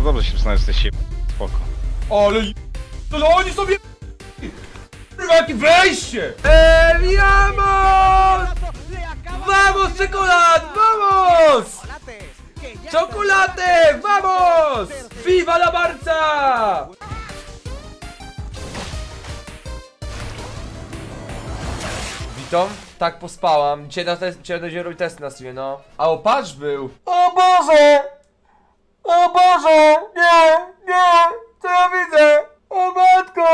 to dobrze się przyznać, że jesteś się spoko. Ale ale oni sobie Kurwa, jakie wejście! Enviamos! Vamos czekolad! Vamos! Chocolate! Vamos! Viva la Barca! Witam, tak pospałam. Dzisiaj, na test, dzisiaj będziemy robić testy na streamie, no. A o, patrz był! O Boże! O Boże! Nie! Nie! Co ja widzę? O matko!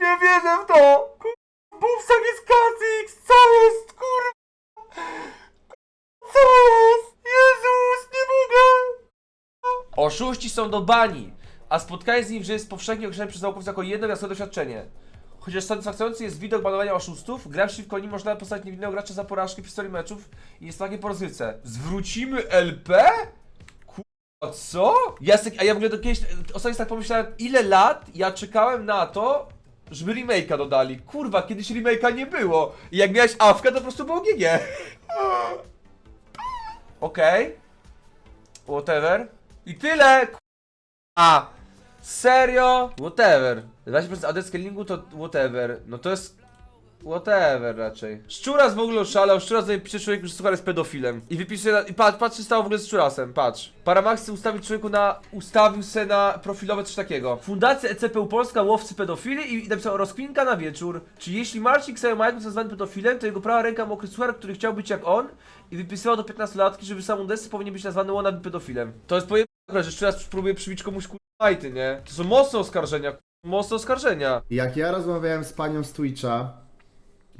Nie wierzę w to! Bufsak jest Kacix! Co jest, kur... Co jest? Jezus, nie mogę! Oszuści są do bani, a spotkanie z nim, że jest powszechnie określone przez naukowców jako jedno gwiazdkowe doświadczenie. Chociaż satysfakcjonujący jest widok banowania oszustów, gra przeciwko nim można postawić niewinnego gracza za porażki w historii meczów i jest takie po rozgrywce. Zwrócimy LP? A co? Ja se, a ja w ogóle do kiedyś, ostatnio tak pomyślałem, ile lat ja czekałem na to, żeby remake'a dodali. Kurwa, kiedyś remake'a nie było. I jak miałeś awkę, to po prostu było GG. Okej. Whatever. I tyle. A. Serio? Whatever. 20% AD scalingu to whatever. No to jest... Whatever raczej. Szczuras w ogóle oszalał, Szczuras sobie pisze człowiek, że suchar jest pedofilem. I wypisuje, i patrz, patrz co stało w ogóle z Szczurasem, patrz. Paramaxy ustawił człowieku na, ustawił se na profilowe coś takiego. Fundacja ECPU Polska, łowcy pedofili i napisał rozkminka na wieczór. Czy jeśli Marcin Ksajo Majku jest nazwany pedofilem, to jego prawa ręka mokry suchar, który chciał być jak on i wypisywał do 15-latki, żeby sam Udesy powinien być nazwany wannabe pedofilem. To jest pojemne, że Szczuras próbuje przybić komuś kur... majty, nie? To są mocne oskarżenia, mocne oskarżenia. Jak ja rozmawiałem z panią z Twitcha,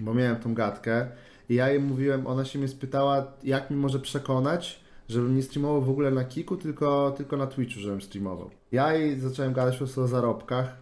bo miałem tą gadkę, i ja jej mówiłem, ona się mnie spytała, jak mi może przekonać, żebym nie streamował w ogóle na Kiku, tylko, tylko na Twitchu, żebym streamował. Ja jej zacząłem gadać po prostu o zarobkach,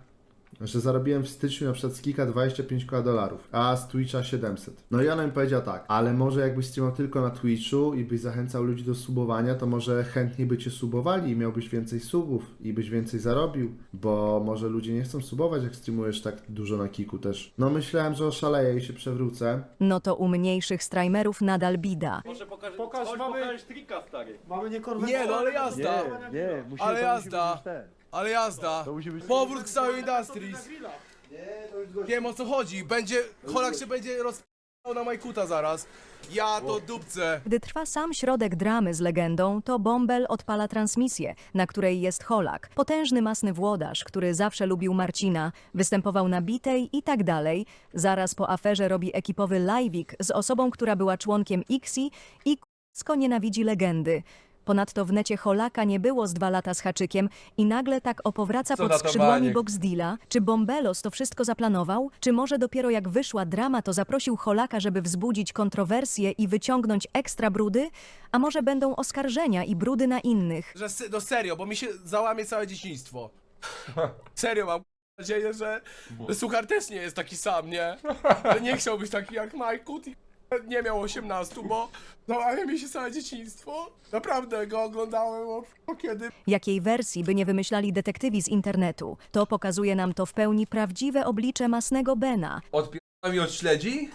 że zarobiłem w styczniu na przykład z Kika 25 koła dolarów, a z Twitcha 700. No i ona mi powiedziała tak, ale może jakbyś streamował tylko na Twitchu i byś zachęcał ludzi do subowania, to może chętniej by cię subowali i miałbyś więcej subów i byś więcej zarobił, bo może ludzie nie chcą subować, jak streamujesz tak dużo na Kiku też. No myślałem, że oszaleję i się przewrócę. No to u mniejszych streamerów nadal bida. Pokaż, Pokaż, chodź, mamy- pokaż trika, stary. Mamy nie korwetę. Nie, no ale jazda. Nie, musi- Ale to musi jazda. być Ale jazda. Powrót k Całej Industries. Wiem o co chodzi. Będzie, Holak się będzie rozpał na Majkuta zaraz. Ja to dupce. Gdy trwa sam środek dramy z legendą, to Bombel odpala transmisję, na której jest Holak, potężny masny włodarz, który zawsze lubił Marcina, występował na bitej i tak dalej. Zaraz po aferze robi ekipowy live'ik z osobą, która była członkiem Ixi i k***sko nienawidzi legendy. Ponadto w necie Holaka nie było z dwa lata z haczykiem i nagle tak opowraca Co pod to skrzydłami baniek? Boxdeala. Czy Bombelos to wszystko zaplanował? Czy może dopiero jak wyszła drama, to zaprosił Holaka, żeby wzbudzić kontrowersję i wyciągnąć ekstra brudy? A może będą oskarżenia i brudy na innych? Że se- no serio, bo mi się załamie całe dzieciństwo. Serio mam nadzieję, że, że Suchar też nie jest taki sam, nie? Że nie chciał być taki jak Majkut i nie miał 18, bo załamie mi się całe dzieciństwo. Naprawdę go oglądałem od od kiedy Jakiej wersji by nie wymyślali detektywi z internetu? To pokazuje nam to w pełni prawdziwe oblicze masnego Bena. Odpierdala mi od śledzi?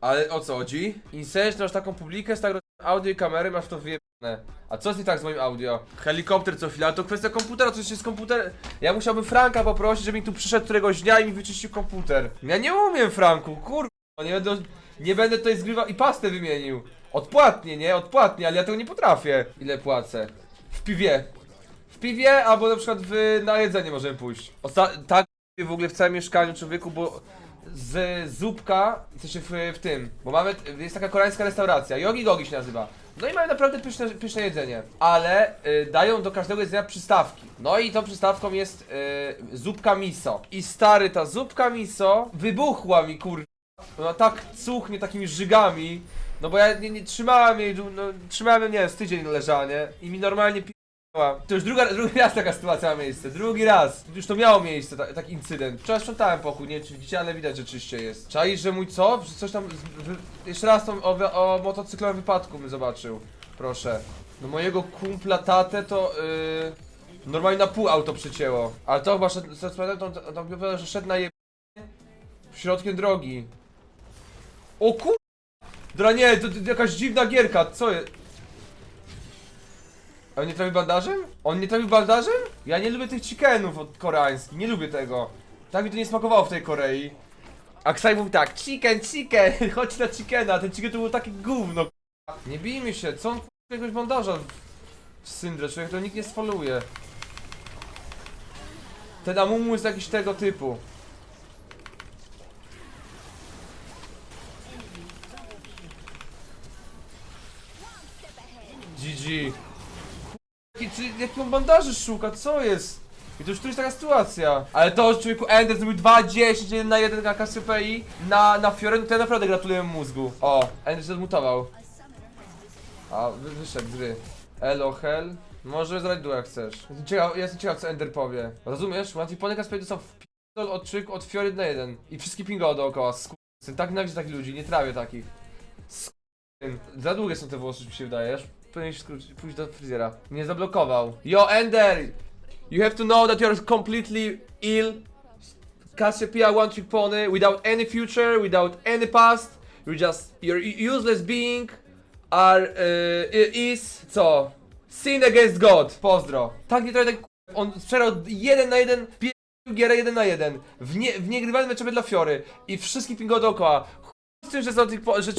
Ale o co chodzi? Insertion, masz taką publikę z tak audio i kamery, masz to wyjebane. A co jest nie tak z moim audio? Helikopter co chwilę, ale to kwestia komputera, coś jest komputer. Ja musiałbym Franka poprosić, żeby mi tu przyszedł któregoś dnia i mi wyczyścił komputer. Ja nie umiem Franku, kurwa, nie będę, nie będę tutaj zgrywał i pastę wymienił. Odpłatnie, nie? Odpłatnie, ale ja tego nie potrafię. Ile płacę? W piwie. W piwie, albo na przykład w, na jedzenie możemy pójść. Osta tak w ogóle w całym mieszkaniu człowieku, bo z zupka, w sensie w, w tym, bo mamy, jest taka koreańska restauracja, Yogi Gogi się nazywa. No i mają naprawdę pyszne, pyszne jedzenie, ale y, dają do każdego jedzenia przystawki. No i tą przystawką jest y, zupka miso. I stary, ta zupka miso wybuchła mi kur... No tak cuchnie takimi żygami, no bo ja nie, nie trzymałem jej, no, trzymałem ją, nie wiem, z tydzień leżała, nie? I mi normalnie pi... To już druga, drugi raz taka sytuacja ma miejsce, drugi raz. Już to miało miejsce, ta, taki incydent. Wczoraj sprzątałem pokój, nie czy widzicie, ale widać, że czyście jest. Czaisz, że mój co? Że coś tam, jeszcze raz tą, o, o motocyklowym wypadku bym zobaczył. Proszę. No mojego kumpla tatę to, yy, normalnie na pół auto przycięło. Ale to chyba co pamiętam, to, to, to powiedział, że szedł na je... środkiem drogi. O kur... Dra nie, to, to jakaś dziwna gierka, co jest? A on nie trafił bandażem? On nie trafił bandażem? Ja nie lubię tych chickenów od koreańskich, nie lubię tego. Tak mi to nie smakowało w tej Korei. A Ksaj mówił tak, chicken, chicken, chodź na chickena, ten chicken to było takie gówno. k***a. Nie bijmy się, co on k***a, jakiegoś bandaża w syndrze, człowiek to nikt nie sfoluje. Ten Amumu jest jakiś tego typu. GG. Jaki, czy, jaki on bandaży szuka? Co jest? I to już jest taka sytuacja. Ale to, że człowieku Ender zrobił 2-10 1 na 1 na KCPI na, na Fiorę, to ja naprawdę gratuluję mózgu. O, Ender się odmutował. A, wy, wyszedł z gry. Elo, hell. Może zrobić jak chcesz. Jestem ciekaw, ja jestem ciekaw co Ender powie. Rozumiesz? Łatwiej Ponek KCPI dostał w p***dol od człowieku od Fiory na 1. I wszystkie pingo dookoła. Skurwysyn. Tak nienawidzę takich ludzi, nie trawię takich. Skurwysyn. Za długie są te włosy, mi się wydaje. Powinieneś skrócić, pójść do fryzjera. Mnie zablokował. Yo, Ender! You have to know that you're completely ill. Cassiopeia one trick pony without any future, without any past. You're just, you're useless being. Are, uh, is, co? Sin against God. Pozdro. Tak nie trochę tak on sprzedał 1 na 1, pierwszą gierę 1 na 1. W, nie, w niegrywalnym dla Fiory. I wszystkich pingo dookoła. Chuj Z tym, że są po- że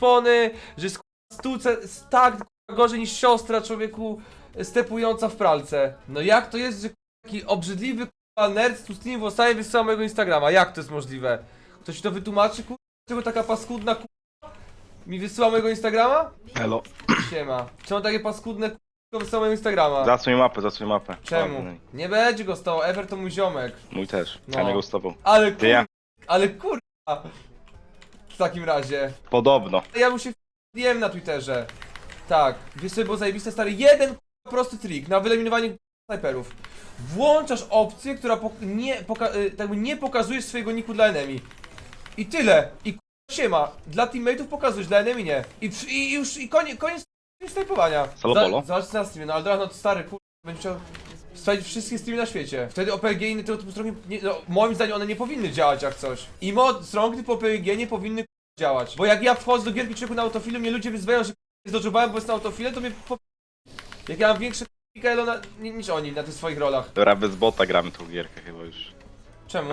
pony, że jest k***a, stulce, tak gorzej niż siostra człowieku stepująca w pralce. No jak to jest, że taki obrzydliwy k***a nerd z tłustymi włosami wysyła mojego Instagrama? Jak to jest możliwe? Ktoś to wytłumaczy, k***a? Czego taka paskudna k***a mi wysyła mojego Instagrama? Elo. Siema. Czemu takie paskudne k***a wysyła mojego Instagrama? Zasłoń mapę, zasłoń mapę. Czemu? Ładny. Nie będzie go stało, Ever to mój ziomek. Mój też. No. Ja nie go z tobą. Ale Ty ja. kur... Ale kurwa. W takim razie. Podobno. Ja mu się wiem na Twitterze. Tak. Wiesz sobie, było zajebiste stary. Jeden k***a, prosty trik na wyeliminowanie k***a, snajperów. Włączasz opcję, która pok nie, poka y, tak jakby nie pokazujesz swojego niku dla enemy. I tyle. I k***a, siema. Dla teammateów pokazujesz, dla enemy nie. I, przy- i już, i koniec, koniec snajpowania. Polo? Za- Zobacz na streamie, no ale teraz no to stary, kur... Będzie chciał sprawdzić wszystkie streamy na świecie. Wtedy OPG i inne tego typu strony, nie, no, moim zdaniem one nie powinny działać jak coś. I mod, strony typu OPG nie powinny k***a, działać. Bo jak ja wchodzę do gierki człowieku na autofilu, mnie ludzie wyzwają, że k***a, zdodżowałem, bo jestem na autofilem, to mnie po... Jak ja mam większe k***a elo na, ni- niż oni na tych swoich rolach. Dobra, bez bota gramy tą gierkę chyba już. Czemu?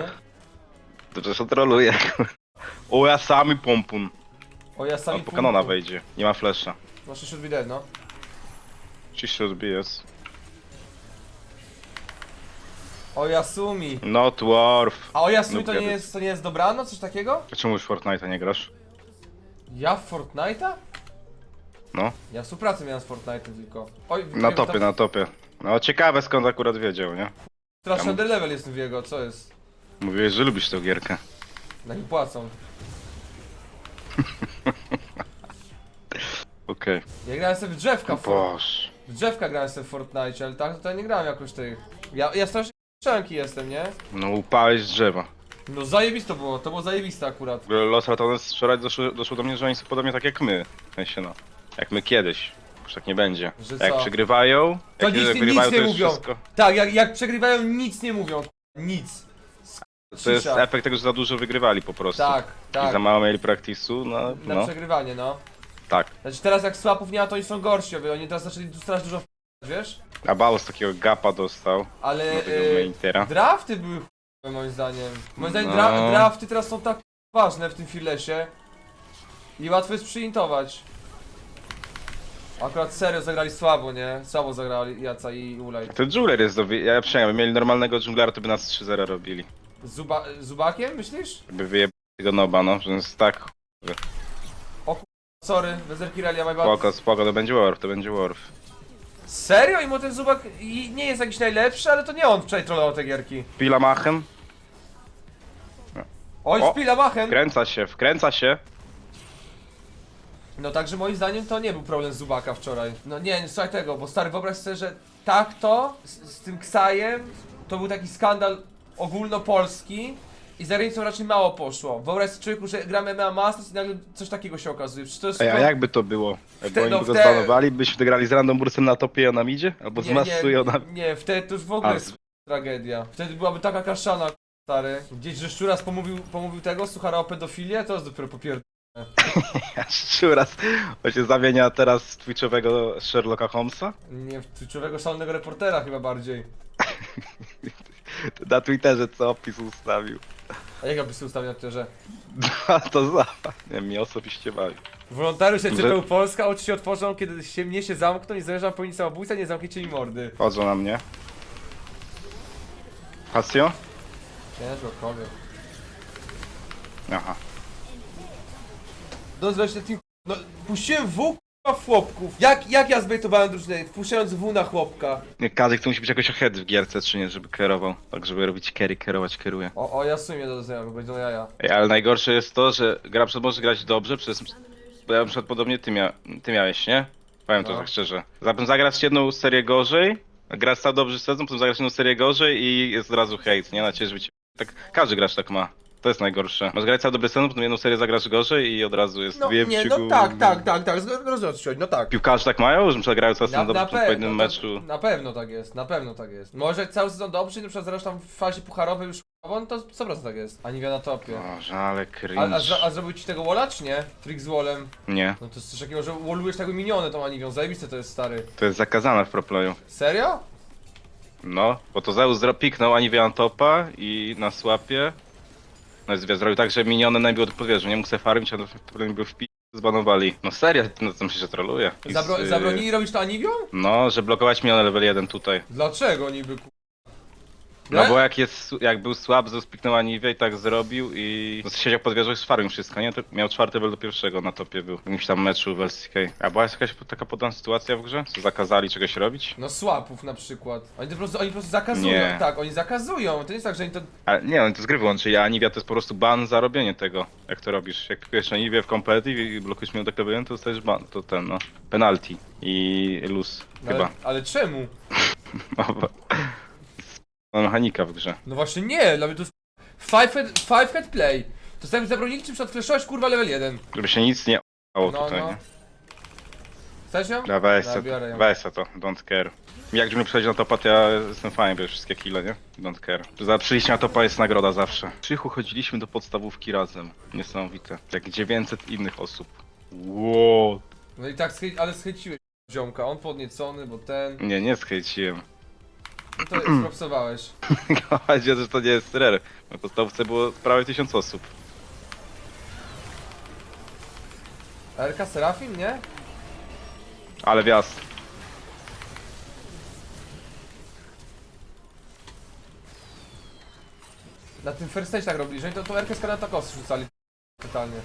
To też troluje. O, ja sami pompun. O ja A sami po kanona wejdzie. Nie ma flesza. Masz should be dead, no. Czyście odbijesz. O Yasumi. Not worth. A o Yasumi to nie jest, to nie jest dobrano, coś takiego? A Czemu już Fortnite'a nie grasz? Ja w Fortnite'a? No. Ja współpracę miałem z Fortnite'em tylko. Oj, Na wiem, topie, tam- na topie. No ciekawe skąd akurat wiedział, nie? Straszny Tam- underlevel jestem w jego, co jest? Mówiłeś, że lubisz tę gierkę. Na nim płacą. Okej. Ja grałem sobie w drzewka, w, for... Boż. w drzewka grałem sobie w Fortnite, ale tak to nie grałem jakoś tych. Ja, ja strasznie szczęki jestem, nie? No upałeś z drzewa. No zajebisto było, to było zajebiste akurat. W ogóle Los Ratones wczoraj doszło, doszło do mnie, że oni są podobnie tak jak my. W sensie no. Jak my kiedyś. Już tak nie będzie. Że jak co? przegrywają, To jak nic, jak nic nie mówią. wszystko. Tak, jak, jak przegrywają nic nie mówią, nic. To jest Cisza. efekt tego, że za dużo wygrywali po prostu. Tak, I tak. za mało mieli praktisu, no, Na no przegrywanie, no. tak. Znaczy teraz jak słapów nie ma, to oni są gorsi, bo oni teraz zaczęli strasznie dużo wiesz? A Baus takiego gapa dostał Ale do tego e, drafty były chujowe moim zdaniem. Moim zdaniem dra No. drafty teraz są tak ważne w tym filesie. I łatwo jest przyintować. Akurat serio zagrali słabo, nie? Słabo zagrali Jaca i Ulej. To dżungler jest do... wy- Ja przyjemnie, jakby mieli normalnego dżunglera, to by nas 3-0 robili. Zuba Zubakiem, myślisz? Jakby wyjebali tego noba, no, że jest tak... Sorry, bez Erkirelia, my bad. Spoko, spoko, to będzie Worf, to będzie Worf. Serio? I mu ten Zubak i nie jest jakiś najlepszy, ale to nie on wczoraj trollował te gierki. Pila machem, Oj, O, szpila machen! wkręca się, wkręca się. No także moim zdaniem to nie był problem Zubaka wczoraj. No nie, nie słuchaj tego, bo stary wyobraź sobie, że tak to z, z tym Ksajem to był taki skandal ogólnopolski i za granicą raczej mało poszło. Wyobraź sobie człowieku, że gramy MMA Masters i nagle coś takiego się okazuje. Przecież to jest Ej, a jakby to było? Jakby oni no go zbanowali, byśmy grali z Random Bursem na topie, a na midzie? Albo z nie, Masują na... nie, nie, wtedy to już w ogóle A, jest tragedia. Wtedy byłaby taka kaszana, stary. Gdzieś, że Szczuras pomówił, pomówił tego, Suchara o pedofilię, to jest dopiero popier... Szczuras, on się zamienia teraz z twitchowego Sherlocka Holmesa? Nie, w twitchowego szalonego reportera chyba bardziej. Na Twitterze co opis ustawił. A jak byś ustawił na Twitterze? No to za... Nie mi osobiście bawi. Wolontariusz Że- Polska, oczy się otworzą, kiedy się mnie się zamkną i zamierzam popełnić samobójstwo, nie zamknięcie mi mordy. Chodzą na mnie. Hasio? Ciężko, kowie. Aha. No zresztą team... No, puściłem W k***a, w chłopków. Jak, jak ja zbejtowałem drużynę, wpuszczając W na chłopka? Nie, każdy to musi być jakoś ahead w gierce, czy nie, żeby kierował. Tak, żeby robić carry, kierować, kieruje. O, o, ja sumie do znajomych, będzie jaja. Ej, ale najgorsze jest to, że gra przed może grać dobrze przez... Bo ja na przykład podobnie ty, mia... ty miałeś, nie? Powiem to No. tak szczerze. Zatem zagrać jedną serię gorzej, grać cały dobrze sezon, potem zagrać jedną serię gorzej i jest od razu hejt, nie? Na ciebie, żeby cię... Tak, każdy gracz tak ma. To jest najgorsze. Masz grać cały dobry sezon, potem jedną serię zagrasz gorzej i od razu jest No dwie nie, w no ciągu- tak, tak, tak, tak, rozumiem no tak. Piłkarze tak mają, że na przykład grają cały sezon dobrze po jednym no meczu. Na pewno tak jest, na pewno tak jest. Może cały sezon dobrze, na przykład zresztą w fazie pucharowej już on to 100% tak jest. Ani na topie. Boże, ale A, cringe. a, zro, a zrobił ci tego walla czy nie? Trick z wallem. Nie, No to jest coś takiego, że wallujesz tego miniony tą Aniwią, zajebiste to jest stary. to jest zakazane w proplayu. Serio? No, bo to Zeus zro- piknął Aniwię topa i na słapie. No jest zrobił tak, że miniony najbił od podwieży, nie mógł se farmić, a potem był w pi... zbanowali. No serio, no to myślę, że troluje. Zabro, zabronili robić to Aniwią? No, że blokować miniony level 1 tutaj. Dlaczego niby ku... No bo jak jest, jak był słab, Zeus piknął Aniwię i tak zrobił i no, siedział pod wieżą i sfarmił wszystko, nie? To miał czwarty level do pierwszego na topie był. W jakimś tam meczu w LCK. A była jakaś taka podobna sytuacja w grze? Co zakazali czegoś robić? No słapów na przykład. Oni to po prostu, oni po prostu zakazują, Nie. tak, oni zakazują. To nie jest tak, że oni to... Ale nie, on to z gry wyłączy, a Aniwia to jest po prostu ban za robienie tego, jak to robisz. Jak pikujesz Aniwię w competitive i blokujesz minutę klepienia, to dostajesz ban, to ten no, penalty i lose, No chyba. Ale, ale czemu? No, bo... No, mechanika w grze. No właśnie nie, dla mnie to jest five head, five head play. To tak zabronili czy przed kurwa level 1. Żeby się nic nie stało No, tutaj, no. nie? Chcesz ją? Da, weź se, biorę ją. weź se to, don't care. Jak mi przychodzi na topa, to ja jestem fajny, bierz wszystkie kile, nie? Don't care. Za przyjście na topa jest nagroda zawsze. Krzychu chodziliśmy do podstawówki razem. Niesamowite. Jak 900 innych osób. Wow. No i tak, schej- ale schęciłeś ziomka, on podniecony, bo ten... Nie, nie schejciłem. No to spropsowałeś. Chodzi o to, że to nie jest rare. Na podstawce było prawie tysiąc osób. RK Serafim, nie? Ale wjazd. Na tym first stage tak robili, że oni to, to RK z Karatakos rzucali totalnie.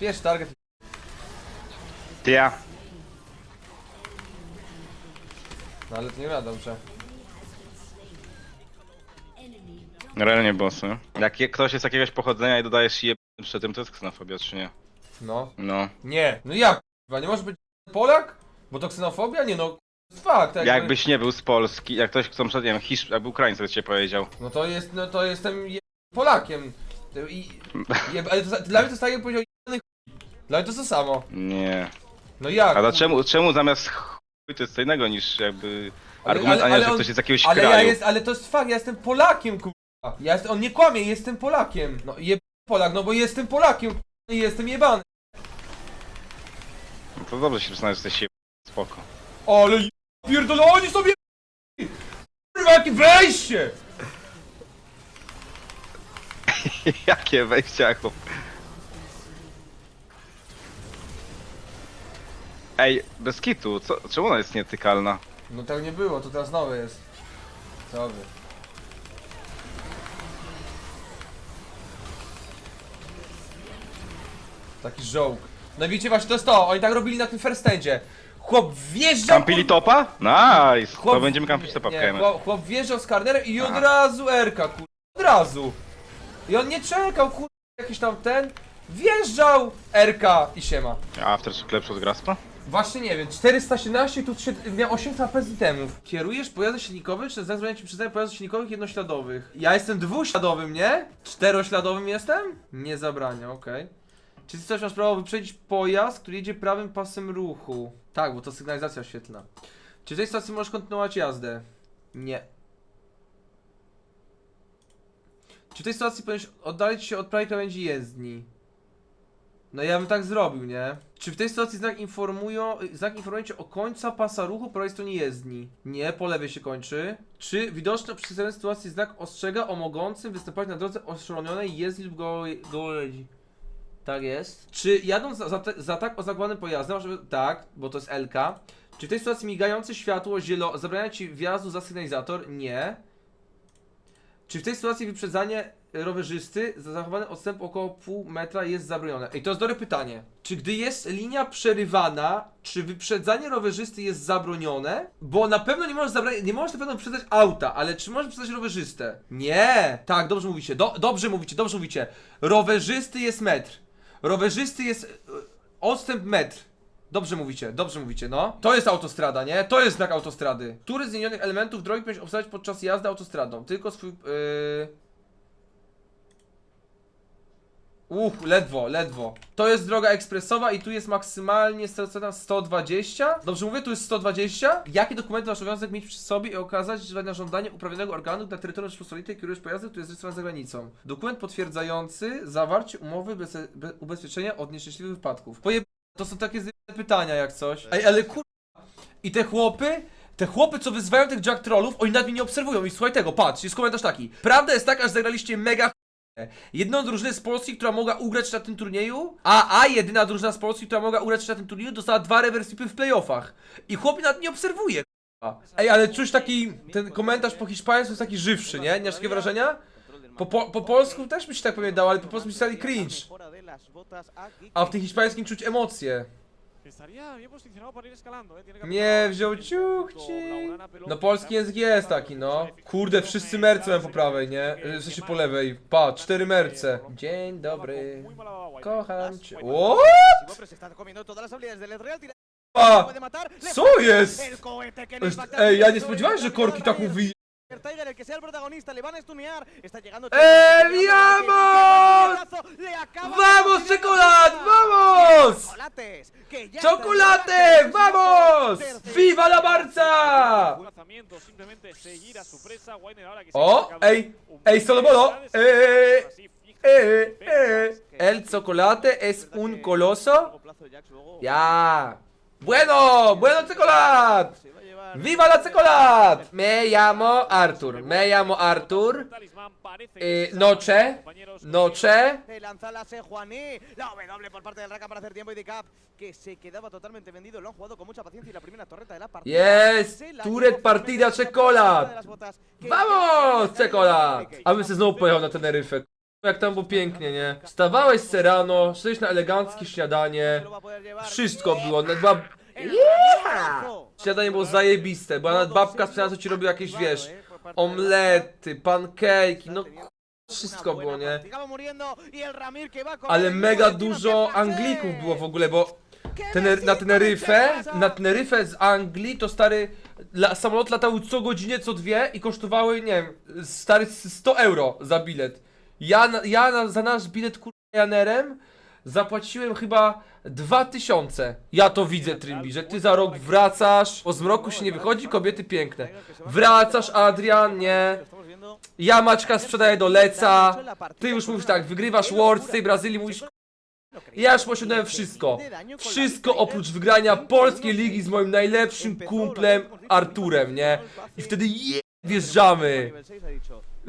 Pierwszy target. Ja. No ale to nie wiadomo, że... Realnie bossy. Jak je- ktoś jest jakiegoś pochodzenia i dodajesz je przy tym, to jest ksenofobia, czy nie? No. No. Nie. No jak? Kurwa, nie może być Polak? Bo to ksenofobia? Nie no. Fakt, tak. Jakbyś nie był z Polski, jak ktoś, kto przed, nie wiem, Hisz, jakby Ukraińca cię powiedział. No to jest, no to jestem je... Polakiem. I, je, ale to, za- dla mnie to jest tak, powiedział jebany chuj. Dla mnie to jest to samo. Nie. No jak? A dlaczego, czemu zamiast chuj to jest co innego niż jakby Ale- argument, ale- a nie, ale że on- ktoś jest z jakiegoś Ale kraju. ja jest, ale to jest fakt, ja jestem Polakiem, kurwa. Ja jest, on nie kłamie, jestem Polakiem. No je Polak, no bo jestem Polakiem, kurwa, i jestem jebany. No to dobrze się przyznać, że jesteś je... spoko. Ale je- pierdolę, oni sobie Kurwa, jakie wejście! Jakie wejścia, chłop. Ej, bez kitu, co, czemu ona jest nietykalna? No tak nie było, to teraz nowe jest. Co wy? Taki żołk. No wiecie właśnie, to jest to, oni tak robili na tym first standzie. Chłop wjeżdżał... Kampili topa? Nice! Chłop- To będziemy kampić topa w Nie, chłop, chłop wjeżdżał z karnerem i od Aha. razu Erka, kur... Od razu. I on nie czekał, kur... Jakiś tam ten... Wjeżdżał Erka i siema. Aftershock lepszy od Graspa? Właśnie nie wiem, 417 tu trzy- miał 800 HP temów. Kierujesz pojazdem silnikowym, czy zezwolenie ci przyznaję pojazdów silnikowych jednośladowych? Ja jestem dwuśladowym, nie? Czterośladowym jestem? Nie zabrania, okej. Czy coś masz prawo wyprzedzić pojazd, który jedzie prawym pasem ruchu? Tak, bo to sygnalizacja oświetlna. Czy w tej sytuacji możesz kontynuować jazdę? Nie. Czy w tej sytuacji powinieneś oddalić się od prawej krawędzi jezdni? No ja bym tak zrobił, nie? Czy w tej sytuacji znak informują, znak informuje cię o końca pasa ruchu po prawej stronie jezdni? Nie, po lewej się kończy. Czy widoczny przy tej sytuacji znak ostrzega o mogącym występować na drodze oszczelonionej jezdni lub gołej gołoleci? Tak jest. Czy jadąc za, za, za tak oznakowanym pojazdem, żeby, tak, bo to jest LK. Czy w tej sytuacji migające światło zielone zabrania ci wjazdu za sygnalizator? Nie. Czy w tej sytuacji wyprzedzanie rowerzysty za zachowany odstęp około pół metra jest zabronione? Ej, to jest dobre pytanie. Czy gdy jest linia przerywana, czy wyprzedzanie rowerzysty jest zabronione? Bo na pewno nie możesz nie możesz na pewno wyprzedzać auta, ale czy możesz wyprzedzać rowerzystę? Nie! Tak, dobrze mówicie, do, dobrze mówicie, dobrze mówicie. Rowerzysty jest metr. Rowerzysty jest e, odstęp metr. Dobrze mówicie, dobrze mówicie, no. To jest autostrada, nie? To jest znak autostrady. Który z zmienionych elementów drogi powinieneś obstawiać podczas jazdy autostradą? Tylko swój... Yy... Uch, ledwo, ledwo. To jest droga ekspresowa i tu jest maksymalnie stracona 120. Dobrze mówię, tu jest 120. Jakie dokumenty masz obowiązek mieć przy sobie i okazać, że na żądanie uprawnionego organu na terytorium Rzeczypospolitej kierujesz pojazdem, który jest rejestrowany za granicą? Dokument potwierdzający zawarcie umowy bez, bez ubezpieczenia od nieszczęśliwych wypadków. Poje... To są takie pytania jak coś. Ej, ale kur... I te chłopy, te chłopy, co wyzywają tych jack trollów, oni nawet mnie nie obserwują. I słuchaj tego, patrz, jest komentarz taki. Prawda jest taka, że zagraliście mega. Jedną drużynę z Polski, która mogła ugrać na tym turnieju, a, a jedyna drużyna z Polski, która mogła ugrać na tym turnieju, dostała dwa reversipy w playoffach. I chłop nawet nie obserwuje. k***a. Ej, ale czuć taki, ten komentarz po hiszpańsku jest taki żywszy, nie? Nie masz takie wrażenia? Po, po, po polsku też mi się tak pamiętało, ale po polsku mi się stali cringe. A w tym hiszpańskim czuć emocje. Estaría bien posicionado para ir escalando, ¿eh? Nie wziął ciuchci. No polski język jest taki, no. Kurde, wszyscy merce mają po prawej, nie? W sensie po lewej. Pa, cztery merce. Dzień dobry. Kocham cię. What? Pa! Co jest? Ej, ja nie spodziewałem się, że Korki tak mówi. Tiger, el que sea el protagonista, le van a stunear. Está llegando. ¡Eh, Chelsea, vamos! Le acaba ¡Vamos, de chocolate! ¡Vamos! Chocolates, que ya ¡Chocolate! ¡Vamos! ¡Viva la Barça! buen lanzamiento, simplemente seguir a su presa. Weiner ahora que se Oh, ey, ey, solo velocidades, Eh, Eh, perfectas, eh. ¿El chocolate es un coloso? Ya. Bueno, bueno chocolate. Se ¡Viva la chocolate! Me llamo Arthur. Me llamo Arthur. Eh, se noche. Noche. Lanza la la W por parte del Raka para hacer tiempo y Decap que se quedaba totalmente vendido, lo han jugado con mucha paciencia y la primera torreta de la partida. Yes, se llevó partida de que Vamos, czekolad! A bym się znowu pojechał na Teneryfę. Jak tam było pięknie, nie? Wstawałeś z rano, szedłeś na eleganckie śniadanie. Se. Wszystko było, była... El Yeah! brazo. Śniadanie było zajebiste, była nawet babka sprzedała, co ci robił jakieś, wiesz, omlety, pankejki, no wszystko było, nie? Ale mega dużo Anglików było w ogóle, bo Tener na Teneryfę, na Teneryfę z Anglii to stary, la, samolot latał co godzinę, co dwie i kosztowały, nie wiem, stary 100 euro za bilet. Ja, na- ja na, za nasz bilet kurjanerem zapłaciłem chyba 2000. Ja to widzę, Trimbi, że ty za rok wracasz, po zmroku się nie wychodzi, kobiety piękne. Wracasz, Adrian, nie? Ja Maćka sprzedaję do Leca. Ty już mówisz tak, wygrywasz World z tej Brazylii, mówisz ja już osiągnąłem wszystko. Wszystko oprócz wygrania polskiej ligi z moim najlepszym kumplem Arturem, nie? I wtedy je... wjeżdżamy.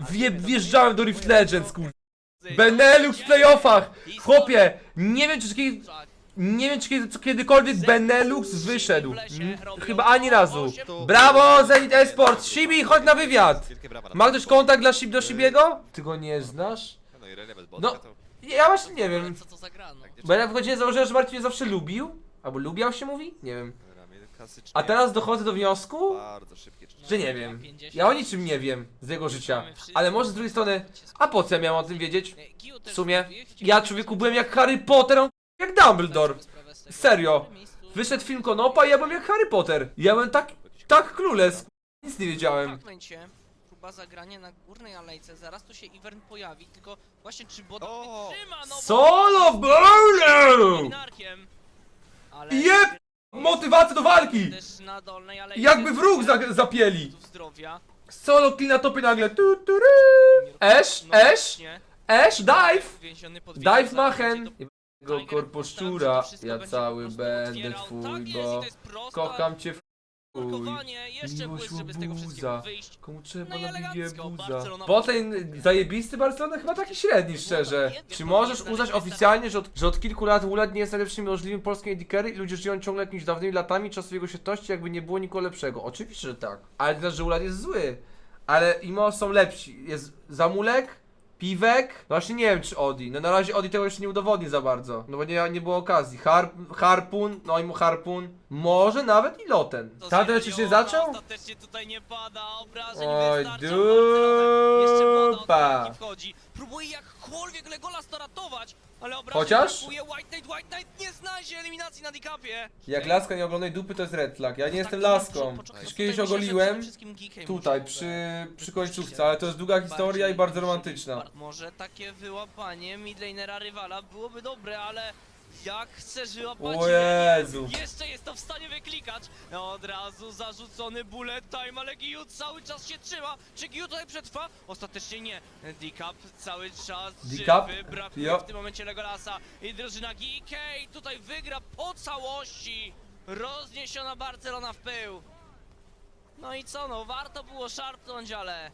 Wje... Wjeżdżamy do Rift Legends, kur... Benelux w playoffach! Chłopie, nie wiem czy kiedy... Nie wiem czy kiedy, kiedykolwiek Benelux wyszedł. Mm, Chyba ani razu. Brawo Zenit Esport! Shibi, chodź na wywiad! Ma ktoś kontakt dla Shib do Shibiego? Ty go nie znasz? No No, to... ja właśnie nie wiem. Co to za gra, no? Bo ja w godzinie założyłem, że Marcin mnie zawsze lubił. Albo lubiał się mówi? Nie wiem. A teraz dochodzę do wniosku. Że nie wiem. Ja o niczym nie wiem z jego życia. Ale może z drugiej strony, a po co ja miałem o tym wiedzieć? W sumie, ja człowieku byłem jak Harry Potter, on jak Dumbledore. Serio. Wyszedł film Konopa i ja byłem jak Harry Potter. Ja byłem tak, tak klules. Nic nie wiedziałem. Momencie próba zagrania na górnej alejce, zaraz tu się Ivern pojawi, tylko właśnie czy Bodo O! wytrzyma, no bo Solo. Ale Jeb! Motywacja do walki! też na dolnej alejce. Jakby wróg za zapieli. zdrowia. Solo kill na topie nagle. Tu, tu, ru. Ash, No Ash, właśnie, Ash, dive! więziony pod Dive wielką machen! korposzczura, postawił, że to wszystko ja będzie cały będę twój, tak bo kocham cię w. Blokowanie, jeszcze Miłość błysk, żeby z tego wszystkiego łobuza. wyjść. Komu trzeba No i nabije elegancko, buza. Barcelona Potem zajebisty Barcelona chyba taki średni, szczerze. Czy możesz uznać oficjalnie, że od, że od kilku lat Wulat nie jest najlepszym możliwym polskim carry i ludzie żyją ciągle jakimiś dawnymi latami czasu jego świetności, jakby nie było nikogo lepszego? Oczywiście, że tak. Ale to znaczy, że Wulat jest zły. Ale Imo są lepsi. Jest Zamulek, Piwek, no właśnie nie wiem czy Odi. No na razie Odi tego jeszcze nie udowodni za bardzo. No bo nie, nie było okazji. Harp, harpun, no i mu Harpun. Może nawet i Loten. Serio, jeszcze nie zaczął? Ostatecznie tutaj nie pada, obrażeń Oj, wystarcza Barcelonę. Jeszcze woda od dupa. bramki wchodzi. Próbuje jakkolwiek Legolas to ratować, ale obrażeń Chociaż? brakuje. White Knight, White Knight nie znajdzie eliminacji na Dikapie. Jak laska nie oglądaj dupy, to jest red flag. Ja nie jestem Tak, laską. początek- Już kiedyś tutaj myślę, że ogoliłem przede wszystkim geekiem tutaj przy, przy końcówce, ale to jest długa historia i bardzo romantyczna. Może takie wyłapanie midlanera rywala byłoby dobre, ale jak chcesz wyłapać O Jezu. Jeszcze jest to w stanie wyklikać. No od razu zarzucony bullet time, ale Giu cały czas się trzyma. Czy Giu tutaj przetrwa? Ostatecznie nie. Decap cały czas Decap? żywy. Brakuje Jo. w tym momencie Legolasa. I drużyna GK tutaj wygra po całości. Rozniesiona Barcelona w pył. No i co, no warto było szarpnąć, ale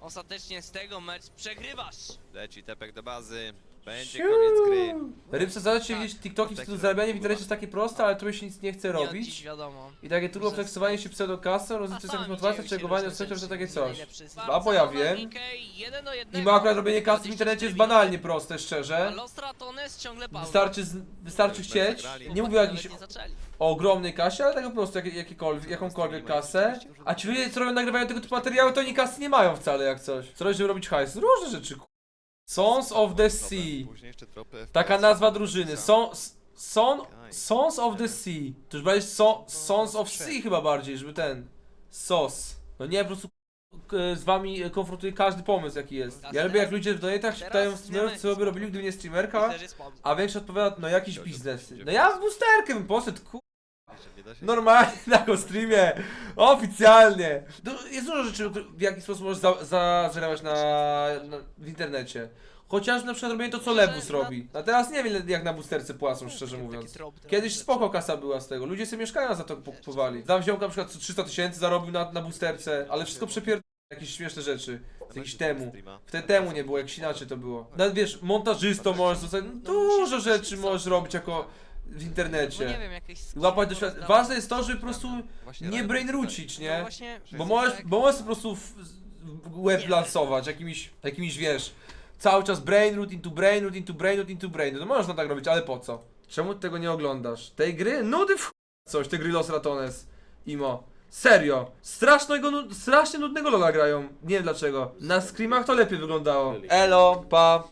ostatecznie z tego mecz przegrywasz. Leci tepek do bazy. Będzie koniec gry. Rybce zadać się widzieć TikToki, w stylu zarabianie w internecie jest takie proste, ale tu się nic nie chce Nie robić. wiadomo. I takie turbo flexowanie się pseudokasą, rozliczy sobie motywację, czegowanie, ostrzegam, że takie coś. A bo ja wiem. I ma akurat robienie kasy w internecie jest banalnie proste, szczerze. Lostratones ciągle Paweł. Wystarczy, z, wystarczy chcieć. Nie mówię o jakiejś Nie zaczęli. o ogromnej kasie, ale tak po prostu jak, jakiekolwiek, jakąkolwiek kasę. A ci ludzie, co robią, nagrywają tego typu materiały, to oni kasy nie mają wcale jak coś. Co robią, żeby robić hajs? Różne rzeczy. Sons of the Sea. Później jeszcze tropy Taka nazwa drużyny. Son, son, Sons of the Sea. To już bardziej so, Sons of Sea chyba bardziej, żeby ten. SOS. No nie, po prostu k- z wami konfrontuje każdy pomysł jaki jest. Ja lubię jak ludzie w donatach się pytają streamerów co by robili gdyby nie streamerka, a większość odpowiada no jakiś biznes. No ja w boosterkę bym poszedł, ku... Normalnie na go streamie, oficjalnie. Du- Jest dużo rzeczy, w jaki sposób możesz za, za, zarabiać na, na, w internecie. Chociażby na przykład robienie to co Lebus robi. A teraz nie wiem jak na boosterce płacą, szczerze mówiąc. Kiedyś spoko kasa była z tego, ludzie sobie mieszkania za to kupowali. Tam wziął na przykład co 300 tysięcy zarobił na, na boosterce, ale wszystko przepierd... jakieś śmieszne rzeczy. Z jakiś temu. Wtedy temu nie było, jak inaczej to było. Nawet wiesz, montażystą możesz zostać, no, dużo rzeczy możesz robić jako w No nie internecie. wiem, jakieś skiny Łapać doświadczenie. Ważne jest to, żeby po prostu Właśnie nie Ryan brainrucić, No nie? właśnie, Bo możesz, tak. bo możesz po prostu w, w web lansować jakimiś, jakimiś wiesz, cały czas brain root into brain root into brain root into brain root. No można tak robić, ale po co? Czemu ty tego nie oglądasz? Tej gry? Nudy w coś, te gry Los Ratones. Imo. Serio. Strasznego, nu- strasznie nudnego Lola grają. Nie wiem dlaczego. Na screamach to lepiej wyglądało. Elo, pa.